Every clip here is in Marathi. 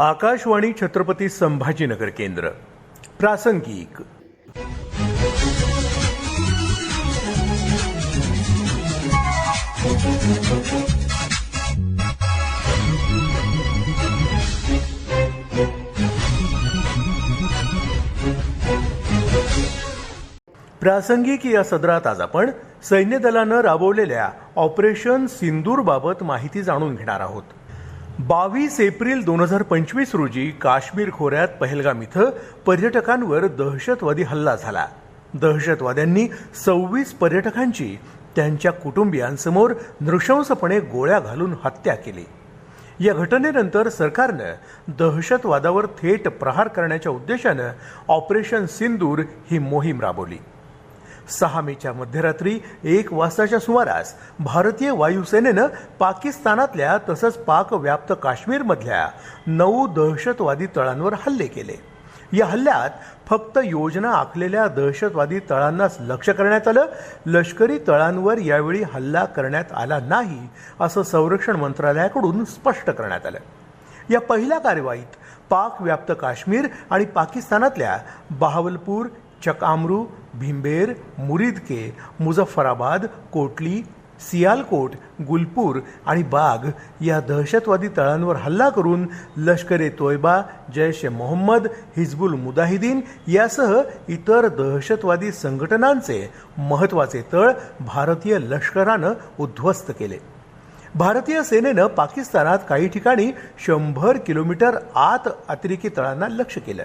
आकाशवाणी छत्रपती संभाजीनगर केंद्र प्रासंगिक. प्रासंगिक या सदरात आज आपण सैन्य दलानं राबवलेल्या ऑपरेशन सिंदूर बाबत माहिती जाणून घेणार आहोत. बावीस एप्रिल दोन हजार पंचवीस रोजी काश्मीर खोऱ्यात पहलगाम इथं पर्यटकांवर दहशतवादी हल्ला झाला. दहशतवाद्यांनी सव्वीस पर्यटकांची त्यांच्या कुटुंबियांसमोर नृशंसपणे गोळ्या घालून हत्या केली. या घटनेनंतर सरकारनं दहशतवादावर थेट प्रहार करण्याच्या उद्देशानं ऑपरेशन सिंदूर ही मोहीम राबवली. सहा मेच्या मध्यरात्री एक वाजताच्या सुमारास भारतीय वायुसेनेनं पाकिस्तानातल्या तसंच पाक व्याप्त काश्मीरमधल्या नऊ दहशतवादी तळांवर हल्ले केले. या हल्ल्यात फक्त योजना आखलेल्या दहशतवादी तळांनाच लक्ष करण्यात आलं लष्करी तळांवर यावेळी हल्ला करण्यात आला नाही असं संरक्षण मंत्रालयाकडून स्पष्ट करण्यात आलं. या पहिल्या कारवाईत पाक व्याप्त काश्मीर आणि पाकिस्तानातल्या बहावलपूर चकामरू भिंबेर मुरिदके मुझफ्फराबाद कोटली सियालकोट गुलपूर आणि बाग या दहशतवादी तळांवर हल्ला करून लष्कर ए तोयबा जैश ए मोहम्मद हिजबुल मुदाहिदीन यासह इतर दहशतवादी संघटनांचे महत्त्वाचे तळ भारतीय लष्करानं उद्ध्वस्त केले. भारतीय सेनेनं पाकिस्तानात काही ठिकाणी शंभर किलोमीटर आत अतिरेकी तळांना लक्ष केलं.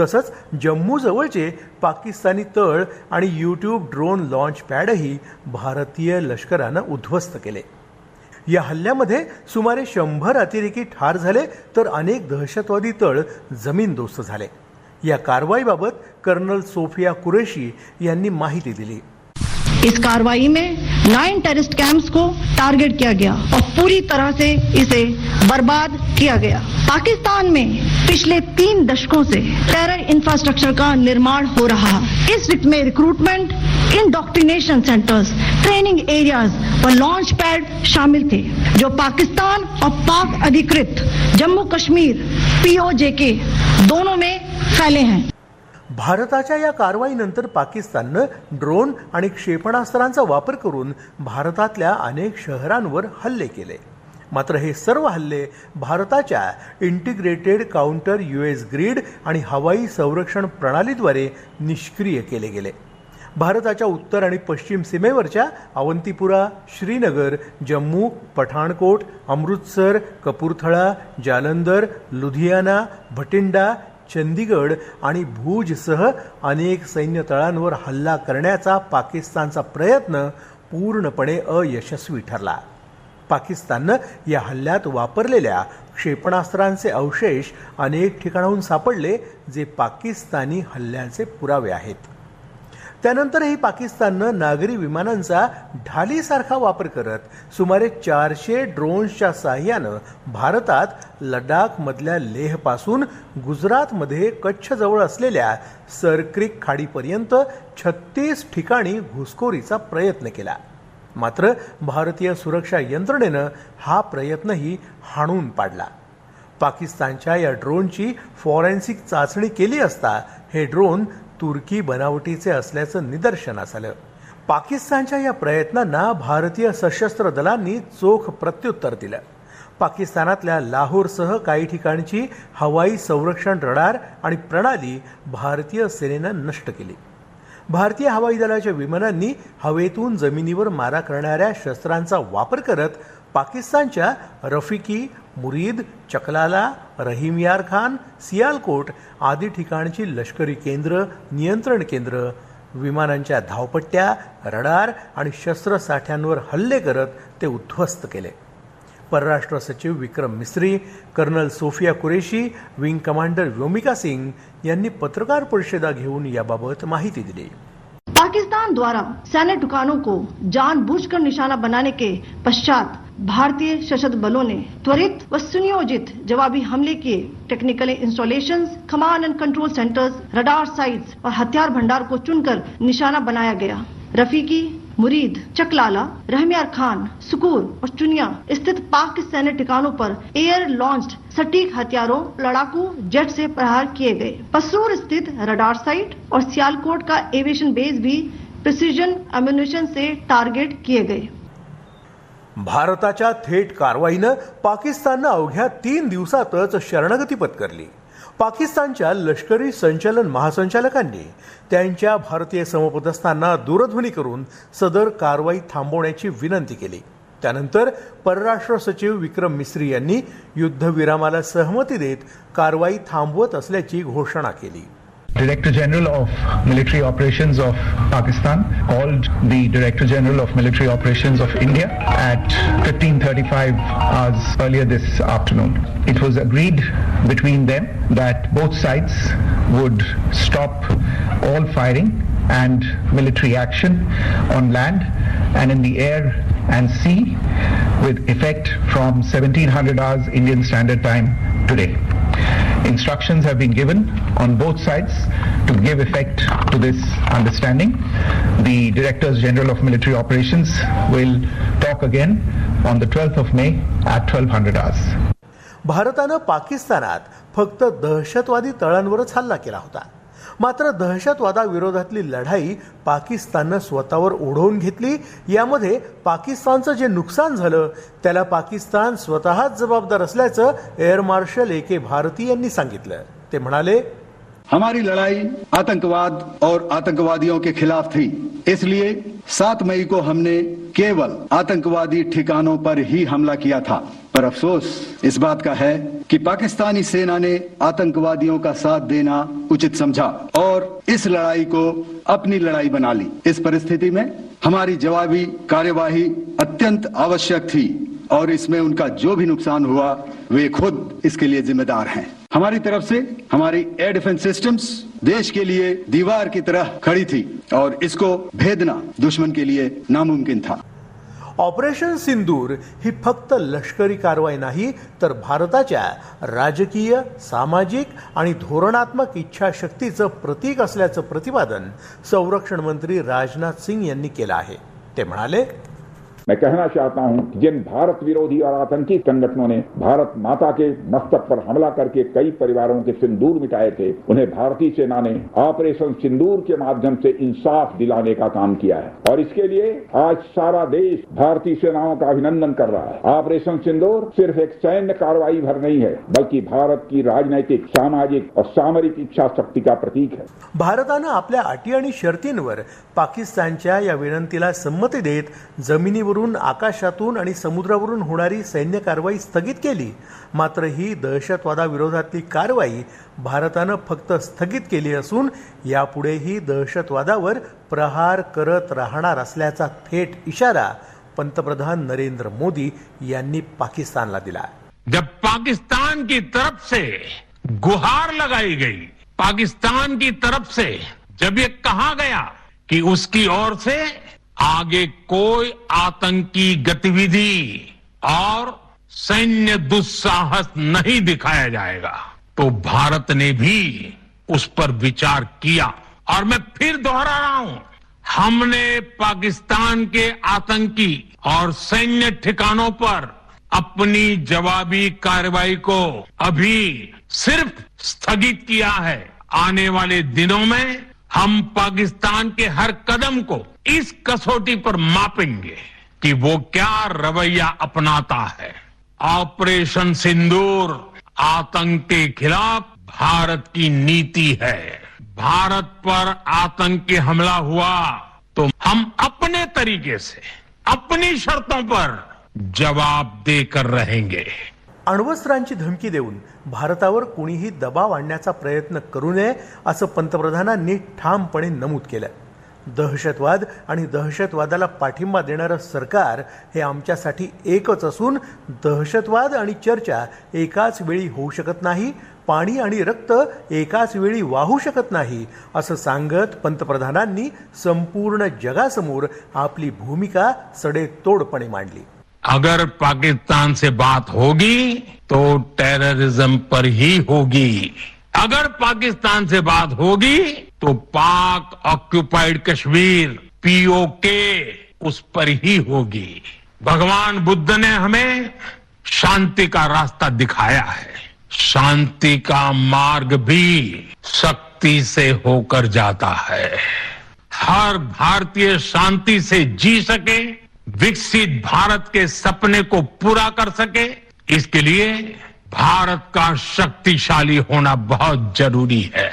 तसंच जम्मूजवळचे पाकिस्तानी तळ आणि यूट्यूब ड्रोन लॉन्च पॅडही भारतीय लष्करानं उद्ध्वस्त केले. या हल्ल्यामध्ये सुमारे शंभर अतिरेकी ठार झाले तर अनेक दहशतवादी तळ जमीनदोस्त झाले. या कारवाईबाबत कर्नल सोफिया कुरेशी यांनी माहिती दिली. इस कार्रवाई में नाइन टेररिस्ट कैंप्स को टारगेट किया गया और पूरी तरह से इसे बर्बाद किया गया। पाकिस्तान में पिछले तीन दशकों से टेरर इंफ्रास्ट्रक्चर का निर्माण हो रहा इस में recruitment indoctrination centres training areas और लॉन्च पैड शामिल थे, जो पाकिस्तान और पाक अधिकृत जम्मू कश्मीर पीओजे दोनों में फैले हैं। भारताच्या या कारवाईनंतर पाकिस्ताननं ड्रोन आणि क्षेपणास्त्रांचा वापर करून भारतातल्या अनेक शहरांवर हल्ले केले. मात्र हे सर्व हल्ले भारताच्या integrated counter U S grid आणि हवाई संरक्षण प्रणालीद्वारे निष्क्रिय केले गेले. भारताच्या उत्तर आणि पश्चिम सीमेवरच्या अवंतीपुरा श्रीनगर जम्मू पठाणकोट अमृतसर कपूरथळा जालंधर लुधियाना भटिंडा चंदीगड आणि भूजसह अनेक सैन्य तळांवर हल्ला करण्याचा पाकिस्तानचा प्रयत्न पूर्णपणे अयशस्वी ठरला. पाकिस्ताननं या हल्ल्यात वापरलेल्या क्षेपणास्त्रांचे अवशेष अनेक ठिकाणाहून सापडले जे पाकिस्तानी हल्ल्यांचे पुरावे आहेत. त्यानंतरही पाकिस्ताननं नागरी विमानांचा ढालीसारखा वापर करत सुमारे चारशे ड्रोन्सच्या साह्यानं भारतात लडाखमधल्या लेहपासून गुजरातमध्ये कच्छजवळ असलेल्या सरक्रिक खाडीपर्यंत छत्तीस ठिकाणी घुसखोरीचा प्रयत्न केला. मात्र भारतीय सुरक्षा यंत्रणेनं हा प्रयत्नही हाणून पाडला. पाकिस्तानच्या या ड्रोनची फॉरेन्सिक चाचणी केली असता हे ड्रोन तुर्की बनावटीचे असल्याचं निदर्शनास आलं. पाकिस्तानच्या या प्रयत्नांना भारतीय सशस्त्र दलांनी चोख प्रत्युत्तर दिलं. पाकिस्तानातल्या लाहोरसह काही ठिकाणची हवाई संरक्षण रडार आणि प्रणाली भारतीय सेनेनं नष्ट केली. भारतीय हवाई दलाच्या विमानांनी हवेतून जमिनीवर मारा करणाऱ्या शस्त्रांचा वापर करत पाकिस्तानच्या रफिकी मुरीद चकलाला रहीम यार खान सियालकोट आदी ठिकाणची लष्करी केंद्र नियंत्रण केंद्र विमानांच्या धावपट्ट्या रडार आणि शस्त्रसाठ्यांवर हल्ले करत ते उद्ध्वस्त केले. परराष्ट्र सचिव Vikram Misri colonel Sofia Qureshi wing commander Vyomika Singh यांनी पत्रकार परिषदा घेऊन याबाबत माहिती दिली. पाकिस्तान द्वारा सैन्य ठिकानों को जानबूझकर निशाना बनाने के पश्चात भारतीय सशस्त्र बलों ने त्वरित व सुनियोजित जवाबी हमले किए। Technical installation command and control centres radar sites और हथियार भंडार को चुनकर निशाना बनाया गया। रफीकी मुरीद, चकलाला, रहमियार खान, सुकूर और चुनिया स्थित पाक के सैन्य ठिकानों पर एयर लॉन्च्ड सटीक हथियारों, लड़ाकू जेट से प्रहार किए गए। पसरूर स्थित रडार साइट और सियालकोट का एविएशन बेस भी प्रिसीजन अम्युनिशन से टारगेट किए गए। भारताच्या थेट कारवाईनं पाकिस्ताननं अवघ्या तीन दिवसातच शरणगती पत्करली. पाकिस्तानच्या लष्करी संचालन महासंचालकांनी त्यांच्या भारतीय समपदस्थांना दूरध्वनी करून सदर कारवाई थांबवण्याची विनंती केली. त्यानंतर परराष्ट्र सचिव विक्रम मिस्री यांनी युद्धविरामाला सहमती देत कारवाई थांबवत असल्याची घोषणा केली. Director General of Military Operations of Pakistan called the Director General of Military Operations of India at 15:35 hours earlier this afternoon. It was agreed between them that both sides would stop all firing and military action on land and in the air and sea with effect from 1700 hours Indian Standard Time today. Instructions have been given on both sides to give effect to this understanding. The Directors General of Military Operations will talk again on the 12th of May at 1200 hours. भारतानं पाकिस्तानात फक्त दहशतवादी तळांवरच हल्ला केला होता मात्र दहशतवादाविरोधातली लढाई पाकिस्ताननं स्वतःवर ओढवून घेतली. यामध्ये पाकिस्तानचं जे नुकसान झालं त्याला पाकिस्तान स्वतःच जबाबदार असल्याचं air marshal A K Bharti यांनी सांगितलं. ते म्हणाले हमारी लड़ाई आतंकवाद और आतंकवादियों के खिलाफ थी. इसलिए सात मई को हमने केवल आतंकवादी ठिकानों पर ही हमला किया था। पर अफसोस, इस बात का है कि पाकिस्तानी सेना ने आतंकवादियों का साथ देना उचित समझा और इस लड़ाई को अपनी लड़ाई बना ली। इस परिस्थिति में हमारी जवाबी कार्यवाही अत्यंत आवश्यक थी और इसमें उनका जो भी नुकसान हुआ, वे खुद इसके लिए जिम्मेदार हैं। हमारी तरफ़ से हमारी एयर डिफेंस सिस्टम्स देश के लिए दीवार की तरह खड़ी थी और इसको भेदना दुश्मन के लिए नामुमकिन था। ऑपरेशन सिंदूर ही फक्त लष्करी कारवाई नाही तर भारताच्या राजकीय सामाजिक आणि धोरणात्मक इच्छाशक्तीचं प्रतीक असल्याचं प्रतिपादन संरक्षण मंत्री राजनाथ सिंग यांनी केलं आहे. ते म्हणाले मैं कहना चाहता हूँ, जिन भारत विरोधी और आतंकी संगठनों ने भारत माता के मस्तक पर हमला करके कई परिवारों के सिंदूर मिटाए थे, उन्हें भारतीय सेना ने ऑपरेशन सिंदूर के माध्यम से इंसाफ दिलाने का काम किया है। और इसके लिए आज सारा देश भारतीय सेनाओं का अभिनंदन कर रहा है। ऑपरेशन सिंदूर सिर्फ़ एक सैन्य कार्रवाई भर नहीं है, बल्कि भारत की राजनैतिक, सामाजिक और सामरिक इच्छा शक्ति का प्रतीक है। भारतानं आपल्या अटी आणि शर्तींवर पाकिस्तानच्या या विनंतीला संमती देत जमिनीवरून आकाशातून आणि समुद्रावरून होणारी सैन्य कारवाई स्थगित केली. मात्र ही दहशतवादाविरोधातली कारवाई भारतानं फक्त स्थगित केली असून यापुढेही दहशतवादावर प्रहार करत राहणार असल्याचा थेट इशारा पंतप्रधान नरेंद्र मोदी यांनी पाकिस्तानला दिला. जब पाकिस्तान की तरफ से गुहार लगाई गई पाकिस्तान की तरफ से जब ये कहा गया कि उसकी ओर से आगे कोई आतंकी गतिविधि और सैन्य दुस्साहस नहीं दिखाया जाएगा। तो भारत ने भी उस पर विचार किया और मैं फिर दोहरा रहा हूँ। हमने पाकिस्तान के आतंकी और सैन्य ठिकानों पर अपनी जवाबी कार्रवाई को अभी सिर्फ़ स्थगित किया है। आने वाले दिनों में हम पाकिस्तान के हर कदम को इस कसौटी पर मापेंगे कि वो क्या रवैया अपनाता है। ऑपरेशन सिंदूर, आतंक के खिलाफ भारत की नीति है। भारत पर आतंकी हमला हुआ तो हम अपने तरीके से, अपनी शर्तों पर जवाब देकर रहेंगे। अण्वस्त्रांची धमकी देऊन भारतावर कुणीही दबाव आणण्याचा प्रयत्न करू नये असं पंतप्रधानांनी ठामपणे नमूद केलं दहशतवाद आणि दहशतवादाला पाठिंबा देणारं सरकार हे आमच्यासाठी एकच असून दहशतवाद आणि चर्चा एकाच वेळी होऊ शकत नाही पाणी आणि रक्त एकाच वेळी वाहू शकत नाही असं सांगत पंतप्रधानांनी संपूर्ण जगासमोर आपली भूमिका सडेतोडपणे मांडली. अगर पाकिस्तान से बात होगी तो टेररिज्म पर ही होगी। अगर पाकिस्तान से बात होगी तो पाक ऑक्यूपाइड कश्मीर पीओके उस पर ही होगी। भगवान बुद्ध ने हमें शांति का रास्ता दिखाया है। शांति का मार्ग भी शक्ति से होकर जाता है। हर भारतीय शांति से जी सके विकसित भारत के सपने को पूरा कर सके इसके लिए भारत का शक्तिशाली होना बहुत जरूरी है।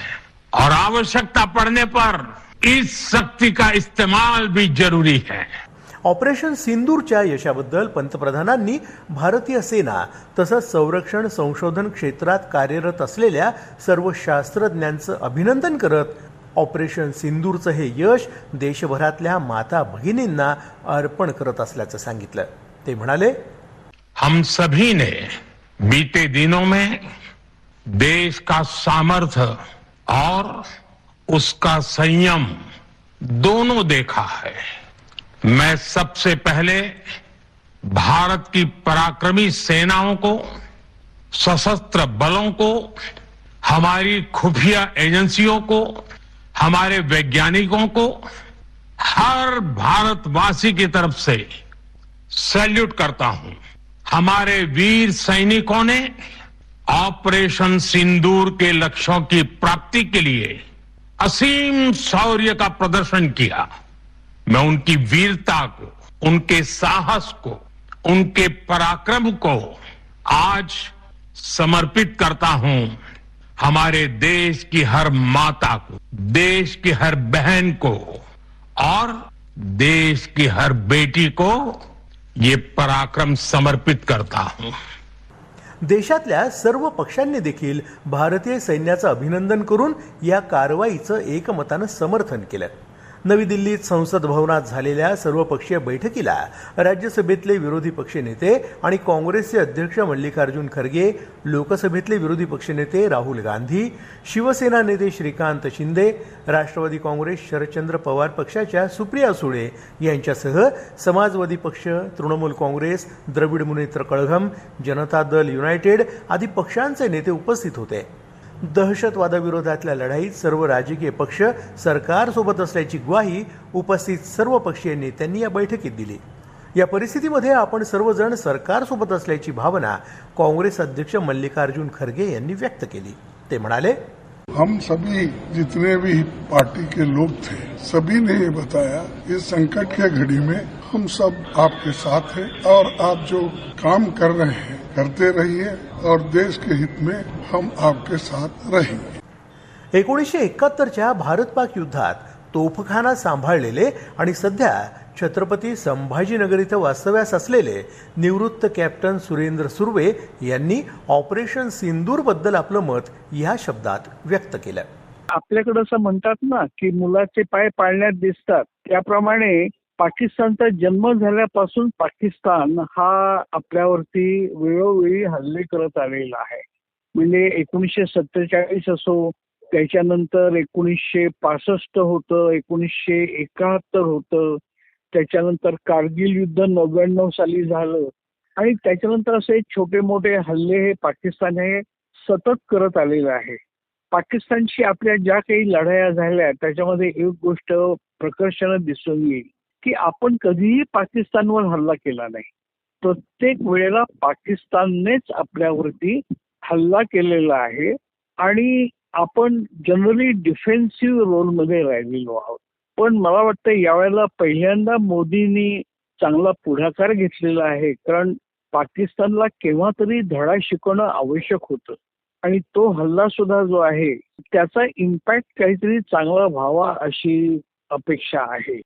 और आवश्यकता पड़ने पर इस शक्ति का इस्तेमाल भी जरूरी है। ऑपरेशन सिंदूरच्या यशाबद्दल पंतप्रधानांनी भारतीय सेना तसंच संरक्षण संशोधन क्षेत्रात कार्यरत असलेल्या सर्व शास्त्रज्ञांचं अभिनंदन करत ऑपरेशन सिंदूरचं हे यश देशभरातल्या माता भगिनींना अर्पण करत असल्याचं सांगितलं. ते म्हणाले, हम सभी ने बीते दिनों में देश का सामर्थ्य और उसका संयम दोनों देखा है। मैं सबसे पहले भारत की पराक्रमी सेनाओं को, सशस्त्र बलों को, हमारी खुफिया एजेंसियों को हमारे वैज्ञानिकों को हर भारतवासी की तरफ़ से सैल्यूट करता हूँ। हमारे वीर सैनिकों ने ऑपरेशन सिंदूर के लक्ष्यों की प्राप्ति के लिए असीम शौर्य का प्रदर्शन किया। मैं उनकी वीरता को, उनके साहस को, उनके पराक्रम को आज समर्पित करता हूँ। हमारे देश की हर माता को देश की हर बहन को और देश की हर बेटी को ये पराक्रम समर्पित करता हूं। देशातल्या सर्व पक्षांनी देखील भारतीय सैन्याचं अभिनंदन करून या कारवाईचं एकमतानं समर्थन केलं. नवी दिल्लीत संसद भवनात झालेल्या सर्वपक्षीय बैठकीला राज्यसभेतले विरोधी पक्षनेते आणि काँग्रेसचे अध्यक्ष मल्लिकार्जुन खरगे लोकसभेतले विरोधी पक्षनेते राहुल गांधी शिवसेना नेते श्रीकांत शिंदे राष्ट्रवादी काँग्रेस शरदचंद्र पवार पक्षाच्या सुप्रिया सुळे यांच्यासह समाजवादी पक्ष तृणमूल काँग्रेस द्रविड मुनेत्र कळघम जनता दल युनायटेड आदी पक्षांचे नेते उपस्थित होते. दहशतवादाविरोधातल्या लढाईत सर्व राजकीय पक्ष सरकारसोबत असल्याची ग्वाही उपस्थित सर्व पक्षीय नेत्यांनी या बैठकीत दिली. या परिस्थितीमध्ये आपण सर्वजण सरकारसोबत असल्याची भावना काँग्रेस अध्यक्ष मल्लिकार्जुन खरगे यांनी व्यक्त केली. ते म्हणाले हम सभी जितने भी पार्टी के लोग थे, सभी ने ये बताया, इस संकट के घड़ी में हम सब आपके साथ हैं और आप जो काम कर रहे हैं, करते रहिए और देश के हित में हम आपके साथ रहेंगे। एकोणीसशे एकाहत्तरच्या भारत पाक युद्धात तोफखाना सांभाळलेले आणि सध्या छत्रपती संभाजीनगर इथं वास्तव्यास असलेले निवृत्त कॅप्टन सुरेंद्र सुर्वे यांनी ऑपरेशन सिंदूरबद्दल आपलं मत या शब्दात व्यक्त केलं. आपल्याकडे असं म्हणतात ना की मुलाचे पाय पाळण्यात दिसतात. त्याप्रमाणे पाकिस्तानचा जन्म झाल्यापासून पाकिस्तान हा आपल्यावरती वेळोवेळी हल्ले करत आलेला आहे. म्हणजे एकोणीसशे सत्तेचाळीस असो त्याच्यानंतर एकोणीसशे पासष्ट होतं एकोणीसशे एकाहत्तर होतं. त्याच्यानंतर कारगिल युद्ध नव्याण्णव साली झालं. आणि त्याच्यानंतर असे छोटे मोठे हल्ले हे पाकिस्तान हे सतत करत आलेलं आहे. पाकिस्तानशी आपल्या ज्या काही लढाया झाल्या त्याच्यामध्ये एक गोष्ट प्रकर्षानं दिसून येईल की आपण कधीही पाकिस्तानवर हल्ला केला नाही. प्रत्येक वेळेला पाकिस्ताननेच आपल्यावरती हल्ला केलेला आहे. आणि आपण जनरली डिफेन्सिव्ह रोलमध्ये राहिलेलो आहोत. पण मला वाटतं यावेळेला पहिल्यांदा मोदींनी चांगला पुढाकार घेतलेला आहे. कारण पाकिस्तानला केव्हा तरी धडा शिकवणं आवश्यक होतं. आणि तो हल्ला सुद्धा जो आहे त्याचा इम्पॅक्ट काहीतरी चांगला व्हावा अशी अपेक्षा आहे.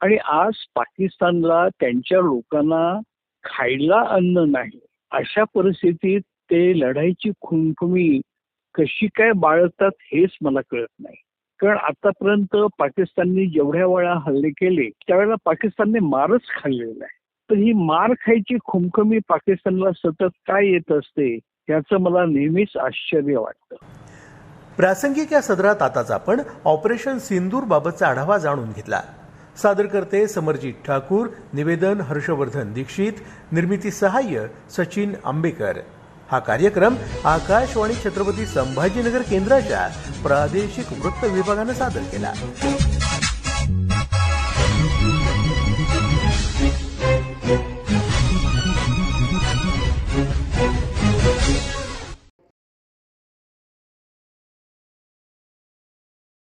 आणि आज पाकिस्तानला त्यांच्या लोकांना खायला अन्न नाही. अशा परिस्थितीत ते लढाईची खुमखुमी कशी काय बाळगतात हेच मला कळत नाही. कारण आतापर्यंत पाकिस्तानने जेवढ्या वेळा हल्ले केले त्यावेळेला पाकिस्तानने मारच खाल्लेला आहे तर ही मार खायची खुमखुमी पाकिस्तानला सतत काय येत असते याचं मला नेहमीच आश्चर्य वाटतं. प्रासंगिक या सदरात आताच आपण ऑपरेशन सिंदूर बाबतचा आढावा जाणून घेतला. सादर करते समरजित ठाकूर निवेदन हर्षवर्धन दीक्षित निर्मिती सहाय्य सचिन आंबेकर. हा कार्यक्रम आकाशवाणी छत्रपती संभाजीनगर केंद्राच्या प्रादेशिक वृत्त विभागानं सादर केला.